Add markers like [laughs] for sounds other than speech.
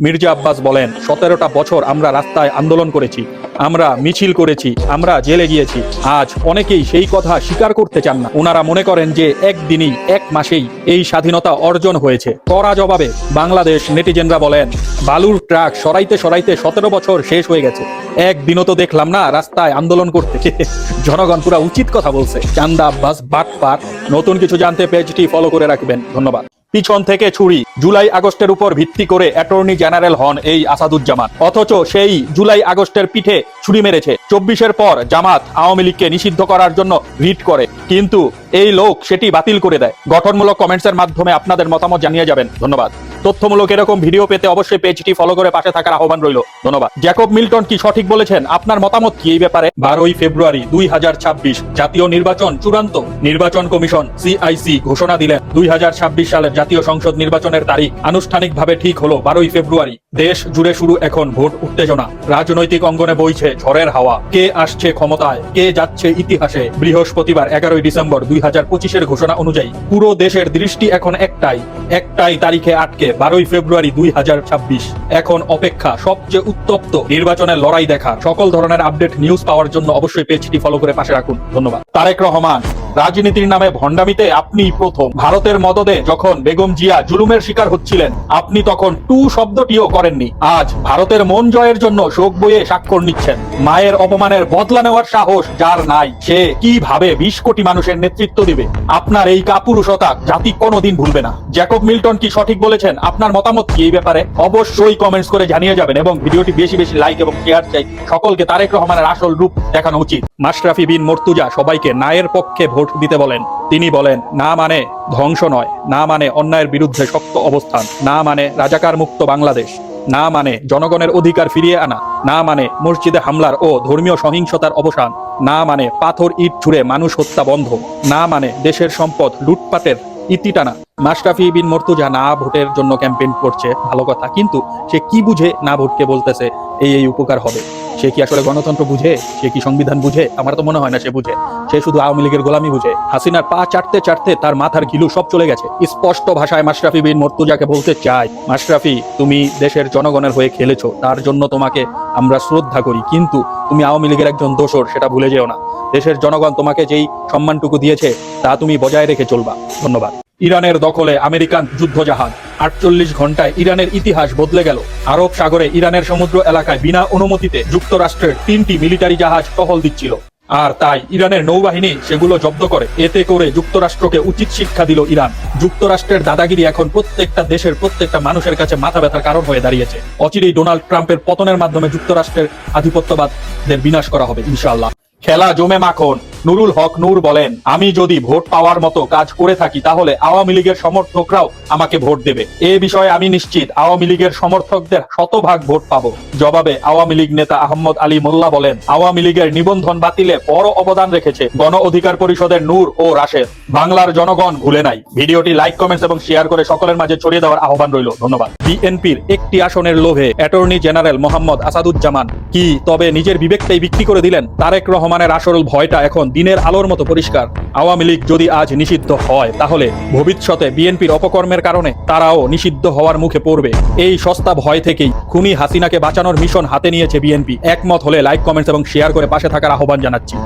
মির্জা আব্বাস বলেন, সতেরোটা বছর আমরা রাস্তায় আন্দোলন করেছি, আমরা মিছিল করেছি, আমরা জেলে গিয়েছি। আজ অনেকেই সেই কথা স্বীকার করতে চান না। ওনারা মনে করেন যে একদিনই, এক মাসেই এই স্বাধীনতা অর্জন হয়েছে। কড়া জবাবে বাংলাদেশ নেটিজেনরা বলেন, বালুর ট্রাক সরাইতে সরাইতে সতেরো বছর শেষ হয়ে গেছে। একদিনও তো দেখলাম না রাস্তায় আন্দোলন করতে। [laughs] জনগণ পুরা উচিত কথা বলছে। চান্দা আব্বাস, বাটপার, নতুন কিছু জানতে পেজটি ফলো করে রাখবেন। ধন্যবাদ। পিছন থেকে ছুরি। জুলাই আগস্টের উপর ভিত্তি করে অ্যাটর্নি জেনারেল হন এই আসাদুজ্জামান। অথচ সেই জুলাই আগস্টের পিঠে ছুরি মেরেছে। চব্বিশের পর জামাত আওয়ামী লীগকে নিষিদ্ধ করার জন্য রিট করে। কিন্তু এই লোক সেটি বাতিল করে দেয়। গঠনমূলক কমেন্টসের মাধ্যমে আপনাদের মতামত জানিয়ে যাবেন। ধন্যবাদ। তথ্যমূলক এরকম ভিডিও পেতে অবশ্যই পেজটি ফলো করে পাশে থাকার আহ্বান রইল। ধন্যবাদ। জ্যাকব মিল্টন কি সঠিক বলেছেন? আপনার মতামত কি এই ব্যাপারে? বারোই ফেব্রুয়ারি দুই হাজার ছাব্বিশ, জাতীয় নির্বাচন চূড়ান্ত। নির্বাচন কমিশন সিআইসি ঘোষণা দিলেন। দুই হাজার ছাব্বিশ সালের জাতীয় সংসদ নির্বাচনের তারিখ আনুষ্ঠানিকভাবে ঠিক হলো বারোই ফেব্রুয়ারি। দেশ জুড়ে শুরু এখন ভোট উত্তেজনা। রাজনৈতিক অঙ্গনে বইছে ঝড়ের হাওয়া। কে আসছে ক্ষমতায়? কে যাচ্ছে ইতিহাসে? বৃহস্পতিবার এগারোই ডিসেম্বর দুই হাজার ঘোষণা অনুযায়ী পুরো দেশের দৃষ্টি এখন একটাই। একটাই তারিখে আটকে। বারোই ফেব্রুয়ারি দুই হাজার ছাব্বিশ। এখন অপেক্ষা সবচেয়ে উত্তপ্ত নির্বাচনের লড়াই দেখা। সকল ধরনের আপডেট, নিউজ পাওয়ার জন্য অবশ্যই পেজটি ফলো করে পাশে রাখুন। ধন্যবাদ। তারেক রহমান। রাজনীতির নামে ভণ্ডামিতে আপনি প্রথম। ভারতের মদদে যখন বেগম জিয়া জুলুমের শিকার হচ্ছিলেন, আপনি তখন টু শব্দটিও করেননি। আজ ভারতের মন জয়ের জন্য শোক বইয়ে স্বাক্ষর নিচ্ছেন। মায়ের অপমানের বদলা নেওয়ার সাহস যার নাই, সে কীভাবে বিশ কোটি মানুষের নেতৃত্ব দিবে? আপনার এই কাপুরুষতা জাতি কোনোদিন ভুলবে না। জ্যাকব মিল্টন কি সঠিক বলেছেন? আপনার মতামত কি এই ব্যাপারে? অবশ্যই কমেন্টস করে জানিয়ে যাবেন এবং ভিডিওটি বেশি বেশি লাইক এবং শেয়ার চাই। সকলকে তারেক রহমানের আসল রূপ দেখানো উচিত। মাশরাফি বিন মর্তুজা সবাইকে নায়ের পক্ষে ভোট দিতে বলেন। তিনি বলেন, না মানে ধ্বংস নয়। না মানে অন্যায়ের বিরুদ্ধে শক্ত অবস্থান। না মানে রাজাকার মুক্ত বাংলাদেশ। না মানে জনগণের অধিকার ফিরিয়ে আনা। না মানে মসজিদে হামলার ও ধর্মীয় সহিংসতার অবসান। না মানে পাথর ইট ছুড়ে মানুষ হত্যা বন্ধ। না মানে দেশের সম্পদ লুটপাটের ইতি টানা। মাশরাফি বিন মর্তুজা না ভোটের জন্য ক্যাম্পেইন করছে, ভালো কথা। কিন্তু সে কি বুঝে না ভোটকে বলতেছে, এই এই উপকার হবে? সে কি আসলে গণতন্ত্র বুঝে? সে কি সংবিধান বুঝে? আমার তো মনে হয় না সে বুঝে। সে শুধু আওয়ামী লীগের গোলামি বুঝে। হাসিনার পা চাটতে চাটতে তার মাথার গিলু সব চলে গেছে। স্পষ্ট ভাষায় মাশরাফি বিন মর্তুজাকে বলতে চাই, মাশরাফি, তুমি দেশের জনগণের হয়ে খেলেছো। তার জন্য তোমাকে আমরা শ্রদ্ধা করি। কিন্তু তুমি আওয়ামী লীগের একজন দোসর সেটা ভুলে যেও না। দেশের জনগণ তোমাকে যেই সম্মানটুকু দিয়েছে, তা তুমি বজায় রেখে চলবা। ধন্যবাদ। ইরানের দখলে আমেরিকান যুদ্ধজাহাজ। আটচল্লিশ ঘন্টায় ইরানের ইতিহাস বদলে গেল। আরব সাগরে ইরানের সমুদ্র এলাকায় বিনা অনুমতিতে যুক্তরাষ্ট্রের তিনটি মিলিটারি জাহাজ টহল দিচ্ছিল। আর তাই ইরানের নৌবাহিনী সেগুলো জব্দ করে। এতে করে যুক্তরাষ্ট্রকে উচিত শিক্ষা দিল ইরান। যুক্তরাষ্ট্রের দাদাগিরি এখন প্রত্যেকটা দেশের প্রত্যেকটা মানুষের কাছে মাথা ব্যথার কারণ হয়ে দাঁড়িয়েছে। অচিরেই ডোনাল্ড ট্রাম্পের পতনের মাধ্যমে যুক্তরাষ্ট্রের আধিপত্যবাদদের বিনাশ করা হবে, ইনশাআল্লাহ। খেলা জমে মাখন। নুরুল হক নূর বলেন, আমি যদি ভোট পাওয়ার মতো কাজ করে থাকি, তাহলে আওয়ামী লীগের সমর্থকরাও আমাকে ভোট দেবে। এ বিষয়ে আমি নিশ্চিত, আওয়ামী লীগের সমর্থকদের শতভাগ ভোট পাবো। জবাবে আওয়ামী লীগ নেতা আহমদ আলী মোল্লা বলেন, আওয়ামী লীগের নিবন্ধন বাতিলে বড় অবদান রেখেছে গণ অধিকার পরিষদের নূর ও রাশেদ। বাংলার জনগণ ভুলে নাই। ভিডিওটি লাইক, কমেন্টস এবং শেয়ার করে সকলের মাঝে ছড়িয়ে দেওয়ার আহ্বান রইল। ধন্যবাদ। বিএনপির একটি আসনের লোভে অ্যাটর্নি জেনারেল মোহাম্মদ আসাদুজ্জামান কি তবে নিজের বিবেকটাই বিক্রি করে দিলেন? তারেক রহমানের আসল ভয়টা এখন দিনের আলোর মতো পরিষ্কার। আওয়ামী লীগ যদি আজ নিষিদ্ধ হয়, তাহলে ভবিষ্যতে বিএনপির অপকর্মের কারণে তারাও নিষিদ্ধ হওয়ার মুখে পড়বে। এই সস্তা ভয় থেকেই খুনি হাসিনাকে বাঁচানোর মিশন হাতে নিয়েছে বিএনপি। একমত হলে লাইক, কমেন্টস এবং শেয়ার করে পাশে থাকার আহ্বান জানাচ্ছি।